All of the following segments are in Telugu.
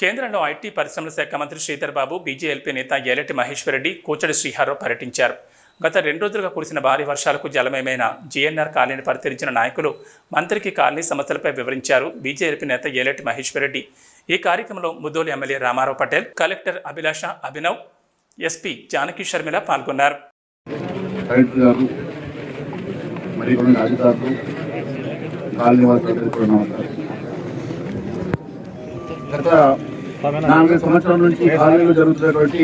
కేంద్రంలో ఐటీ పరిశ్రమల శాఖ మంత్రి శ్రీధర్ బాబు బీజేఎల్పీ నేత ఏలటి మహేశ్వరరెడ్డి రెడ్డి శ్రీహారావు పర్యటించారు. గత రెండు రోజులుగా కురిసిన భారీ వర్షాలకు జలమయమైన జీఎన్ఆర్ కాలనీని పరిశీలించిన నాయకులు మంత్రికి కాలనీ సమస్యలపై వివరించారు. బీజేపీ నేత ఏలటి మహేశ్వరరెడ్డి ఈ కార్యక్రమంలో Mudhole MLA Rama Rao Patel collector Abhilasha Abhinav SP Janaki Sharmila పాల్గొన్నారు. కలెక్టర్ కాలనీ గత నాలుగు సంవత్సరాల నుంచి కాలనీలో జరుగుతున్నటువంటి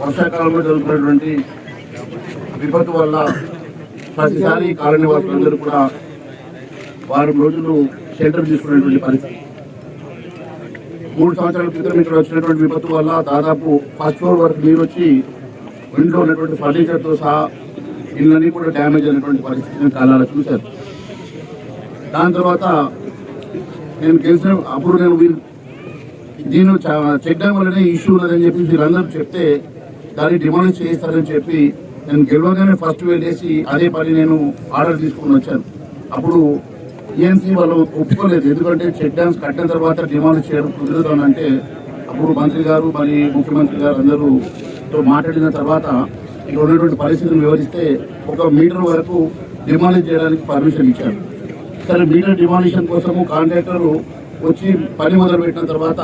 వర్షాకాలంలో జరుగుతున్నటువంటి విపత్తు వల్ల ప్రతిసారి కాలనీ వాసులందరూ కూడా వారం రోజులు షెల్టర్ తీసుకునేటువంటి పరిస్థితి. మూడు సంవత్సరాల క్రితం ఇక్కడ వచ్చినటువంటి విపత్తు వల్ల దాదాపు ఫస్ట్ ఫ్లోర్ వరకు నీరు వచ్చి ఇంట్లో ఉన్నటువంటి ఫర్నిచర్తో సహా ఇళ్ళన్నీ కూడా డ్యామేజ్ అయినటువంటి పరిస్థితిని కాలాల చూశారు. దాని తర్వాత నేను గెలిచిన అప్పుడు నేను వీరు దీన్ని చెక్ డ్యామ్ వల్లనే ఇష్యూ ఉన్నదని చెప్పి వీళ్ళందరూ చెప్తే దాన్ని డిమాండ్ చేస్తారని చెప్పి నేను గెలవగానే ఫస్ట్ వెళ్ళేసి అదే పని నేను ఆర్డర్ తీసుకుని వచ్చాను. అప్పుడు ఏఎంసీ వాళ్ళు ఒప్పుకోలేదు. ఎందుకంటే చెక్ డ్యామ్స్ కట్టిన తర్వాత డిమాండ్ చేయడం కుదరదు అని అంటే అప్పుడు మంత్రి గారు మరి ముఖ్యమంత్రి గారు అందరూ తో మాట్లాడిన తర్వాత ఇక్కడ ఉన్నటువంటి పరిస్థితిని వివరిస్తే ఒక మీటర్ వరకు డిమాండ్ చేయడానికి పర్మిషన్ ఇచ్చారు. సరే మీటర్ డిమాలిషన్ కోసము కాంట్రాక్టర్ వచ్చి పని మొదలు పెట్టిన తర్వాత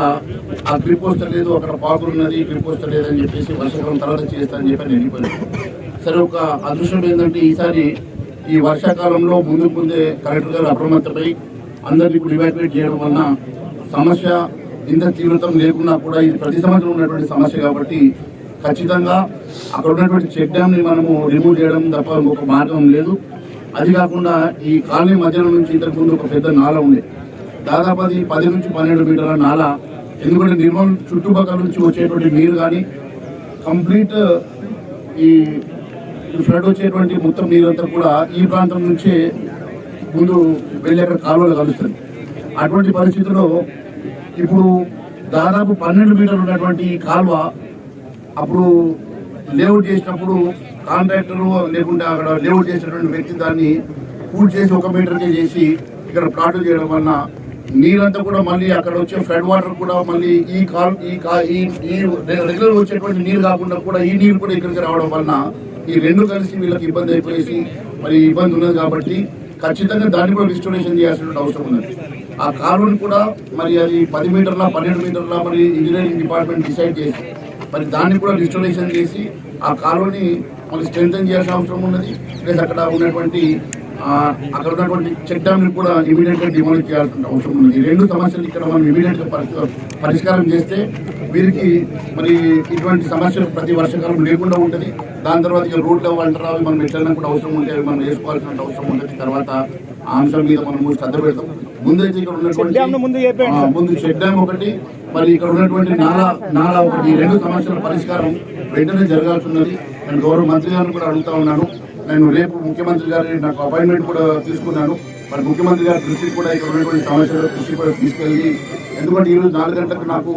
ఆ గ్రిప్ పోస్టర్ లేదు అక్కడ పాకులు ఉన్నది గ్రిప్ పోస్టర్ లేదని చెప్పేసి వర్షాకాలం తర్వాత చేస్తానని చెప్పి నేను వెళ్ళిపోయాను. సరే ఒక అదృష్టం ఏంటంటే ఈసారి ఈ వర్షాకాలంలో ముందు ముందే కలెక్టర్ గారు అప్రమత్తపై అందరినీ ఇప్పుడు ఇవాక్యువేట్ చేయడం వలన సమస్య ఇంత తీవ్రతం లేకున్నా కూడా ఇది ప్రతి సంవత్సరం ఉన్నటువంటి సమస్య కాబట్టి ఖచ్చితంగా అక్కడ ఉన్నటువంటి చెక్ డ్యామ్ని మనము రిమూవ్ చేయడం తప్ప ఇంకొక మార్గం లేదు. అది కాకుండా ఈ కాలనీ మధ్యలో నుంచి ఇంతకు ముందు ఒక పెద్ద నాల ఉంది దాదాపు అది పది నుంచి పన్నెండు మీటర్ల నాల. ఎందుకంటే నిర్మల్ చుట్టుపక్కల నుంచి వచ్చేటువంటి నీరు కానీ కంప్లీట్ ఈ ఫ్లడ్ వచ్చేటువంటి మొత్తం నీరంతా కూడా ఈ ప్రాంతం నుంచే ముందు వెళ్ళి అక్కడ కాలువలు కలుస్తుంది అటువంటి పరిస్థితుల్లో ఇప్పుడు దాదాపు పన్నెండు మీటర్లు ఉన్నటువంటి ఈ కాలువ అప్పుడు లేఅవుట్ చేసినప్పుడు కాంట్రాక్టర్ లేకుండా అక్కడ లేఅవుట్ చేసినటువంటి వ్యక్తి దాన్ని పూర్తి చేసి ఒక మీటర్కే చేసి ఇక్కడ ప్లాట్లు చేయడం వలన నీరంతా కూడా మళ్ళీ అక్కడ వచ్చే ఫ్లడ్ వాటర్ కూడా మళ్ళీ ఈ కాల్ ఈ ఈ రెగ్యులర్ వచ్చేటువంటి నీరు కాకుండా కూడా ఈ నీరు కూడా ఇక్కడికి రావడం వలన ఈ రెండు కలిసి వీళ్ళకి ఇబ్బంది అయిపోయేసి మరి ఇబ్బంది ఉన్నది కాబట్టి ఖచ్చితంగా దాన్ని కూడా రిస్టోరేషన్ చేయాల్సిన అవసరం ఉన్నది. ఆ కాలువను కూడా మరి అది పది మీటర్ల పన్నెండు మీటర్ల మరి ఇంజనీరింగ్ డిపార్ట్మెంట్ డిసైడ్ చేసి మరి దాన్ని కూడా రిస్టోరేషన్ చేసి ఆ కాలువని మళ్ళీ స్ట్రెంగ్తన్ చేయాల్సిన అవసరం ఉన్నది. ప్లస్ అక్కడ ఉన్నటువంటి అక్కడ ఉన్నటువంటి చెక్ డ్యామ్ కూడా ఇమీడియట్గా చేయాల్సిన అవసరం ఉన్నది. ఈ రెండు సమస్యలు ఇక్కడ మనం ఇమీడియట్గా పరిష్క- పరిష్కారం చేస్తే వీరికి మరి ఇటువంటి సమస్యలు ప్రతి వర్షకాలం లేకుండా ఉంటుంది. దాని తర్వాత ఇక రోడ్లు అంటారా అవి మనం ఎట్లైనా కూడా అవసరం ఉంటే మనం వేసుకోవాల్సిన అవసరం ఉంటుంది తర్వాత అంశం మీద మనం శ్రద్ధ పెడతాం. ముందైతే ఇక్కడ ఉన్నటువంటి ఆ, ముందు డ్యామ్ ఒకటి మరి ఇక్కడ ఉన్నటువంటి నాలా నాలా ఒకటి. రెండు సమస్యల పరిష్కారం వెంటనే జరగాల్సి ఉన్నది నేను గౌరవ మంత్రి గారిని కూడా అడుగుతా ఉన్నాను. నేను రేపు ముఖ్యమంత్రి గారి నాకు అపాయింట్మెంట్ కూడా తీసుకున్నాను. మరి ముఖ్యమంత్రి గారి దృష్టికి కూడా ఇక్కడ ఉన్నటువంటి సమస్యల దృష్టికి కూడా తీసుకెళ్ళి ఎందుకంటే ఈరోజు నాలుగు గంటలకు నాకు